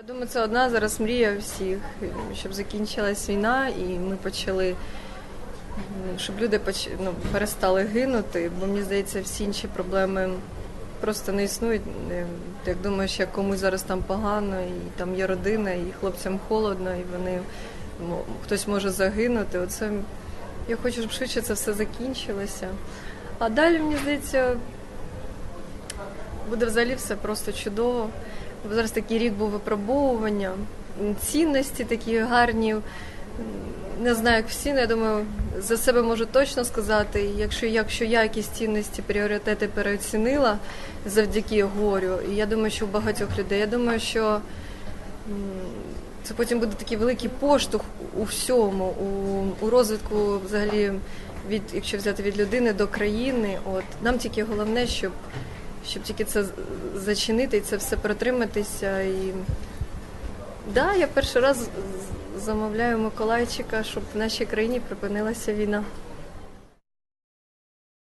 Я думаю, це одна зараз мрія всіх, щоб закінчилась війна і ми почали, щоб люди поч... ну, перестали гинути, бо мені здається, всі інші проблеми просто не існують. Е, Як думаєш, як комусь зараз там погано, і там є родина, і хлопцям холодно, і вони хтось може загинути. Оце я хочу, щоб швидше це все закінчилося. А далі, мені здається, буде взагалі все просто чудово. Зараз такий рік був випробовування, цінності такі гарні. Не знаю, як всі, але я думаю, за себе можу точно сказати. Якщо, якщо я якісь цінності, пріоритети переоцінила завдяки горю, і я думаю, що у багатьох людей, я думаю, що це потім буде такий великий поштовх у всьому, у, у розвитку взагалі від, якщо взяти від людини до країни. От нам тільки головне, щоб щоб тільки це зачинити і це все протриматися. І да, я перший раз замовляю Миколайчика, щоб в нашій країні припинилася війна.